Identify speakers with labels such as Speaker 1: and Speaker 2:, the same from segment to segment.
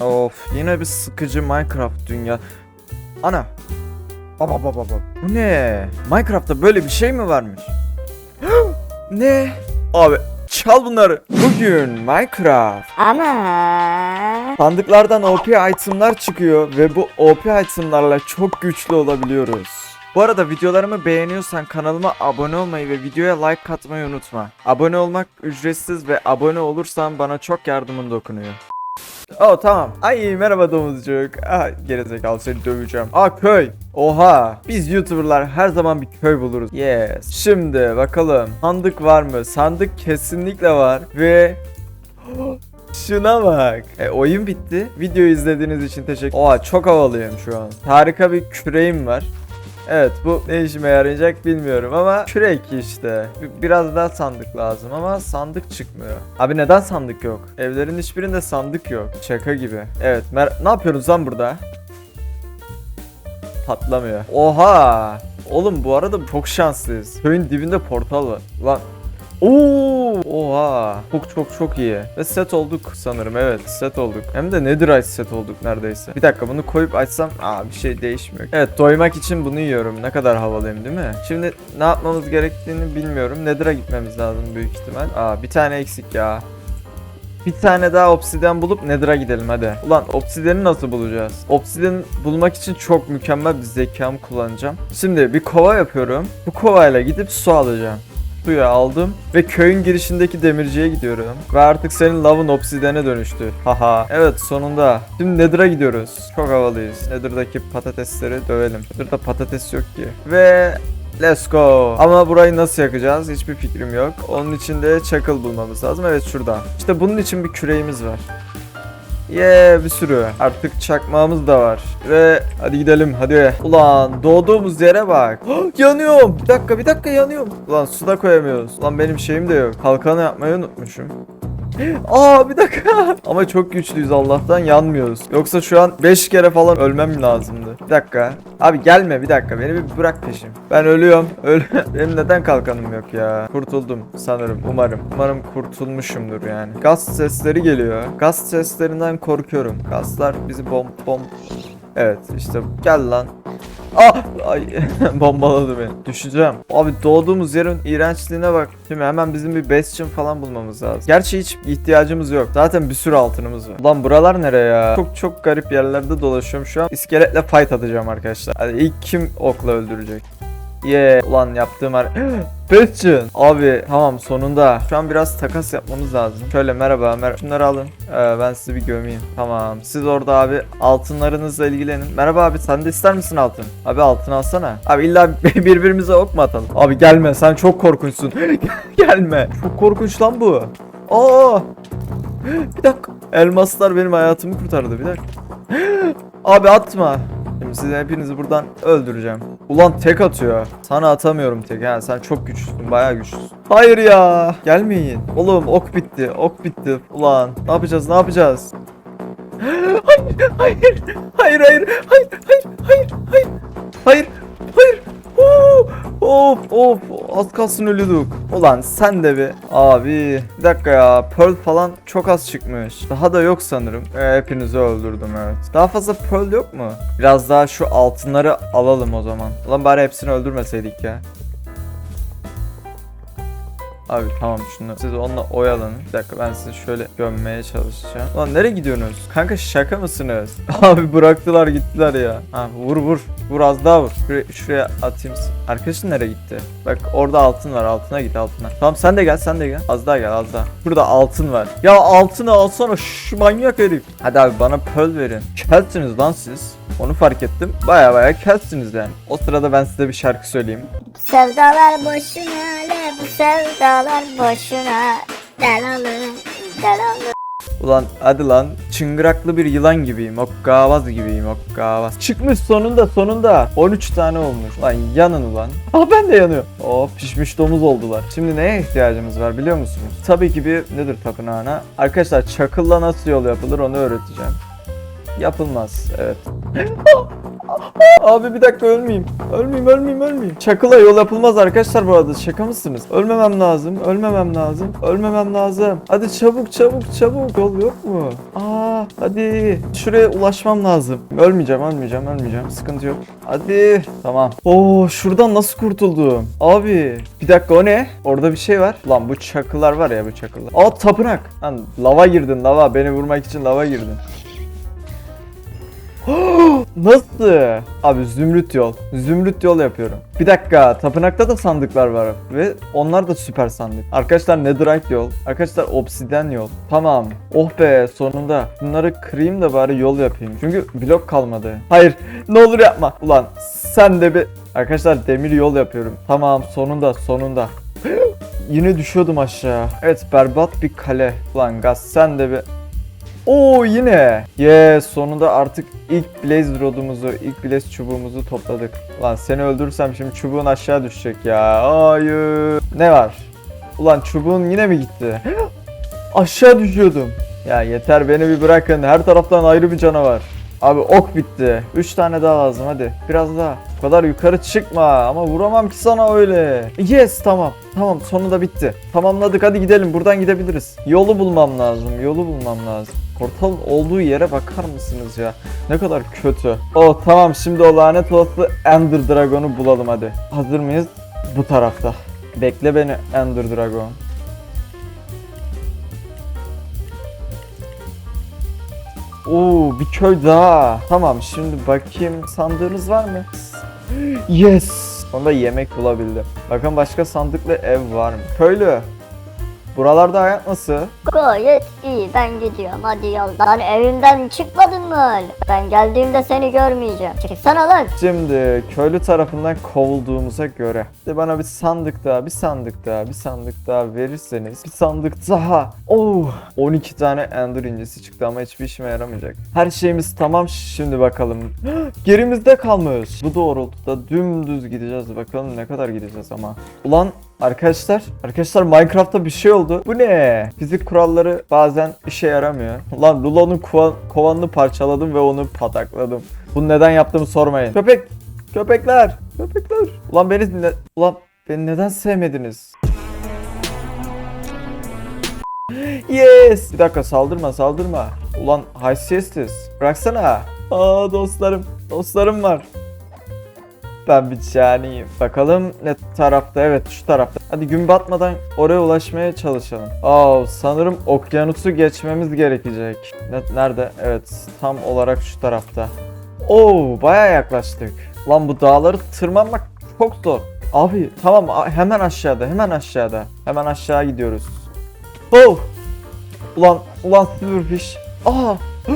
Speaker 1: Of yine bir sıkıcı Minecraft dünya. Ana. Baba baba baba. Bu ne? Minecraft'ta böyle bir şey mi varmış? ne? Abi çal bunları. Bugün Minecraft
Speaker 2: Ama
Speaker 1: sandıklardan OP itemlar çıkıyor ve bu OP itemlarla çok güçlü olabiliyoruz. Bu arada videolarımı beğeniyorsan kanalıma abone olmayı ve videoya like atmayı unutma. Abone olmak ücretsiz ve abone olursan bana çok yardımın dokunuyor. Oh tamam. Ay merhaba domuzcuk. Ah gerizekalı seni döveceğim. Aa köy. Oha. Biz YouTuber'lar her zaman bir köy buluruz. Yes. Şimdi bakalım. Sandık var mı? Sandık kesinlikle var. Ve Şuna bak. E, oyun bitti. Videoyu izlediğiniz için teşekkür Oha çok havalıyım şu an. Harika bir küreğim var. Evet bu ne işime yarayacak bilmiyorum ama kürek işte. Biraz daha sandık lazım ama sandık çıkmıyor. Abi neden sandık yok? Evlerin hiçbirinde sandık yok. Şaka gibi. Evet mer- ne yapıyoruz lan burada? Patlamıyor. Oha! Oğlum bu arada çok şanslıyız. Köyün dibinde portal var. Lan Oo! Oha! Çok çok çok iyi. Ve set olduk sanırım. Evet, set olduk. Hem de Netherite set olduk neredeyse. Bir dakika bunu koyup açsam aa bir şey değişmiyor. Evet, doymak için bunu yiyorum. Ne kadar havalıyım değil mi? Şimdi ne yapmamız gerektiğini bilmiyorum. Nether'a gitmemiz lazım büyük ihtimal. Aa bir tane eksik ya. Bir tane daha obsidyen bulup Nether'a gidelim hadi. Ulan obsidyeni nasıl bulacağız? Obsidyeni bulmak için çok mükemmel bir zekamı kullanacağım. Şimdi bir kova yapıyorum. Bu kovayla gidip su alacağım. Suyu aldım ve köyün girişindeki demirciye gidiyorum. Ve artık senin lavın obsidiyene dönüştü. Haha. Evet sonunda. Şimdi Nether'a gidiyoruz. Çok havalıyız. Nether'daki patatesleri dövelim. Nether'da patates yok ki. Ve Let's go. Ama burayı nasıl yakacağız? Hiçbir fikrim yok. Onun için de çakıl bulmamız lazım. Evet şurada. İşte bunun için bir küreğimiz var. Yeah bir sürü. Artık çakmağımız da var. Ve hadi gidelim hadi. Ulan doğduğumuz yere bak. yanıyorum. Bir dakika bir dakika yanıyorum. Ulan suda koyamıyoruz. Ulan benim şeyim de yok. Kalkanı yapmayı unutmuşum. Aa bir dakika. Ama çok güçlüyüz Allah'tan yanmıyoruz. Yoksa şu an 5 kere falan ölmem lazımdı. Bir dakika. Abi gelme bir dakika. Beni bir bırak peşim. Ben ölüyorum. Öl Benim neden kalkanım yok ya? Kurtuldum sanırım. Umarım. Umarım kurtulmuşumdur yani. Gaz sesleri geliyor. Gaz seslerinden korkuyorum. Gazlar bizi bom bom Evet işte gel lan. Ah! Ay bombaladı beni. Düşeceğim. Abi doğduğumuz yerin iğrençliğine bak. Şimdi hemen bizim bir bastion falan bulmamız lazım. Gerçi hiç ihtiyacımız yok. Zaten bir sürü altınımız var. Ulan buralar nereye ya? Çok çok garip yerlerde dolaşıyorum şu an. İskeletle fight atacağım arkadaşlar. Hadi ilk kim okla öldürecek? Yeah. Ulan yaptığım her... Bastion. Abi tamam sonunda. Şu an biraz takas yapmamız lazım. Şöyle merhaba mer Şunları alın. Ee, ben sizi bir gömeyim. Tamam. Siz orada abi altınlarınızla ilgilenin. Merhaba abi sen de ister misin altın? Abi altın alsana. Abi illa birbirimize ok mu atalım? Abi gelme sen çok korkunçsun. gelme. Çok korkunç lan bu. Aa! Bir dakika. Elmaslar benim hayatımı kurtardı. Bir dakika. Abi atma. Şimdi sizi hepinizi buradan öldüreceğim. Ulan tek atıyor. Sana atamıyorum tek. Ha sen çok güçlüsün. Bayağı güçlüsün. Hayır ya. Gelmeyin. Oğlum ok bitti. Ok bitti. Ulan ne yapacağız? Ne yapacağız? Hayır, hayır, hayır, hayır, hayır, hayır, hayır, hayır, hayır, hayır. Of of az kalsın ölüyorduk. Ulan sen de bir abi bir dakika ya pearl falan çok az çıkmış. Daha da yok sanırım. Ee, hepinizi öldürdüm evet. Daha fazla pearl yok mu? Biraz daha şu altınları alalım o zaman. Ulan bari hepsini öldürmeseydik ya. Abi tamam şunu siz onunla oyalanın. Bir dakika ben sizi şöyle gömmeye çalışacağım. Lan nereye gidiyorsunuz? Kanka şaka mısınız? Abi bıraktılar gittiler ya. Ha vur vur. Vur az daha vur. Şuraya, şuraya atayım. Arkadaşın nereye gitti? Bak orada altın var. Altına git altına. Tamam sen de gel sen de gel. Az daha gel az daha. Burada altın var. Ya altını alsana şu manyak herif. Hadi abi bana pearl verin. Kelsiniz lan siz. Onu fark ettim. Baya baya kelsiniz yani. O sırada ben size bir şarkı söyleyeyim.
Speaker 2: sevdalar boşuna sevdalar boşuna. Delalım delalım
Speaker 1: Ulan hadi lan çıngıraklı bir yılan gibiyim okkavaz gibiyim okkavaz Çıkmış sonunda sonunda 13 tane olmuş. Lan yanın ulan. Aa ben de yanıyorum. Oh pişmiş domuz oldular. Şimdi neye ihtiyacımız var biliyor musunuz? Tabii ki bir nedir tapınağına? Arkadaşlar çakılla nasıl yol yapılır onu öğreteceğim. Yapılmaz evet Abi bir dakika ölmeyeyim. Ölmeyeyim ölmeyeyim ölmeyeyim. Çakıla yol yapılmaz arkadaşlar bu arada. Şaka mısınız? Ölmemem lazım. Ölmemem lazım. Ölmemem lazım. Hadi çabuk çabuk çabuk. Yol yok mu? Aa hadi. Şuraya ulaşmam lazım. Ölmeyeceğim ölmeyeceğim ölmeyeceğim. Sıkıntı yok. Hadi. Tamam. Oo şuradan nasıl kurtuldum? Abi bir dakika o ne? Orada bir şey var. Lan bu çakılar var ya bu çakılar. Aa tapınak. Lan lava girdin lava. Beni vurmak için lava girdin. Nasıl? Abi zümrüt yol. Zümrüt yol yapıyorum. Bir dakika. Tapınakta da sandıklar var. Ve onlar da süper sandık. Arkadaşlar netherite yol. Arkadaşlar obsidian yol. Tamam. Oh be sonunda. Bunları kırayım da bari yol yapayım. Çünkü blok kalmadı. Hayır. Ne olur yapma. Ulan sen de bir... Arkadaşlar demir yol yapıyorum. Tamam sonunda sonunda. Yine düşüyordum aşağı. Evet berbat bir kale. Ulan gaz sen de bir... Oo yine. Yes sonunda artık ilk blaze rodumuzu, ilk blaze çubuğumuzu topladık. Lan seni öldürürsem şimdi çubuğun aşağı düşecek ya. Hayır. Ne var? Ulan çubuğun yine mi gitti? aşağı düşüyordum. Ya yeter beni bir bırakın. Her taraftan ayrı bir canavar. Abi ok bitti. 3 tane daha lazım hadi. Biraz daha. Bu kadar yukarı çıkma ama vuramam ki sana öyle. Yes tamam. Tamam sonunda bitti. Tamamladık hadi gidelim buradan gidebiliriz. Yolu bulmam lazım. Yolu bulmam lazım. Portal olduğu yere bakar mısınız ya? Ne kadar kötü. Oh tamam şimdi o lanet olası Ender Dragon'u bulalım hadi. Hazır mıyız? Bu tarafta. Bekle beni Ender Dragon. Oo bir köy daha. Tamam şimdi bakayım sandığınız var mı? Yes. Sonunda yemek bulabildim. Bakın başka sandıklı ev var mı? Köylü. Buralarda hayat nasıl?
Speaker 2: Gayet iyi ben gidiyorum hadi yoldan evimden çıkmadın mı hala? Ben geldiğimde seni görmeyeceğim. Çıksana lan.
Speaker 1: Şimdi köylü tarafından kovulduğumuza göre de bana bir sandık daha, bir sandık daha, bir sandık daha verirseniz bir sandık daha. Oh, 12 tane ender incisi çıktı ama hiçbir işime yaramayacak. Her şeyimiz tamam şimdi bakalım. Gerimizde kalmış. Bu doğrultuda dümdüz gideceğiz. Bakalım ne kadar gideceğiz ama. Ulan Arkadaşlar, arkadaşlar Minecraft'ta bir şey oldu. Bu ne? Fizik kuralları bazen işe yaramıyor. Lan Lulo'nun kova- kovanını parçaladım ve onu patakladım. Bunu neden yaptığımı sormayın. Köpek, köpekler, köpekler. Ulan beni ne, ulan beni neden sevmediniz? Yes. Bir dakika saldırma, saldırma. Ulan haysiyetsiz. Bıraksana. Aa dostlarım, dostlarım var. Ben bir caniyim. Bakalım ne tarafta? Evet şu tarafta. Hadi gün batmadan oraya ulaşmaya çalışalım. Aa sanırım okyanusu geçmemiz gerekecek. Ne- Nerede? Evet tam olarak şu tarafta. Oo baya yaklaştık. Lan bu dağları tırmanmak çok zor. Abi tamam hemen aşağıda hemen aşağıda. Hemen aşağı gidiyoruz. Oh! Ulan ulan silverfish. Aa!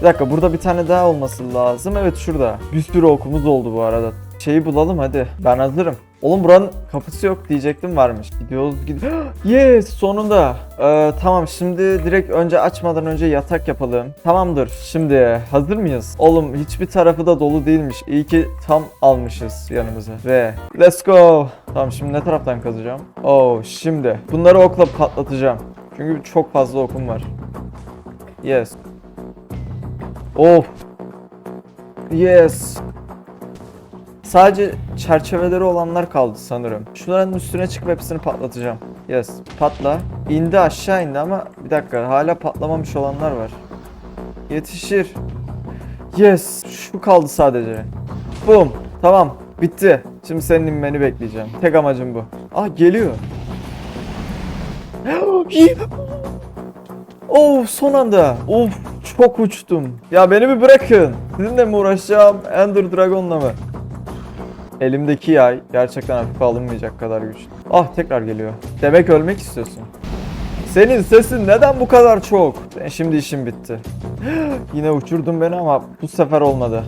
Speaker 1: Bir dakika burada bir tane daha olması lazım. Evet şurada. Bir sürü okumuz oldu bu arada. Şeyi bulalım hadi. Ben hazırım. Oğlum buranın kapısı yok diyecektim varmış. Gidiyoruz gidiyoruz. yes sonunda. Ee, tamam şimdi direkt önce açmadan önce yatak yapalım. Tamamdır. Şimdi hazır mıyız? Oğlum hiçbir tarafı da dolu değilmiş. İyi ki tam almışız yanımıza. Ve let's go. Tamam şimdi ne taraftan kazacağım? Oh şimdi. Bunları okla patlatacağım. Çünkü çok fazla okum var. Yes. Of. Yes. Sadece çerçeveleri olanlar kaldı sanırım. Şunların üstüne çıkıp hepsini patlatacağım. Yes. Patla. İndi aşağı indi ama bir dakika hala patlamamış olanlar var. Yetişir. Yes. Şu kaldı sadece. Boom. Tamam. Bitti. Şimdi senin inmeni bekleyeceğim. Tek amacım bu. Ah geliyor. Oh son anda. Of çok uçtum. Ya beni bir bırakın. Sizinle mi uğraşacağım? Ender Dragon'la mı? Elimdeki yay gerçekten hafife alınmayacak kadar güçlü. Ah tekrar geliyor. Demek ölmek istiyorsun. Senin sesin neden bu kadar çok? Şimdi işin bitti. Yine uçurdun beni ama bu sefer olmadı.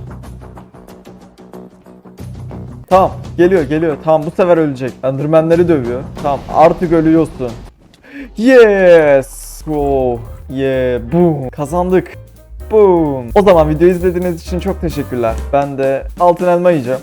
Speaker 1: Tamam geliyor geliyor. Tamam bu sefer ölecek. Enderman'leri dövüyor. Tamam artık ölüyorsun. Yes. Oh. Yeah. Boom. Kazandık. Boom. O zaman videoyu izlediğiniz için çok teşekkürler. Ben de altın elma yiyeceğim.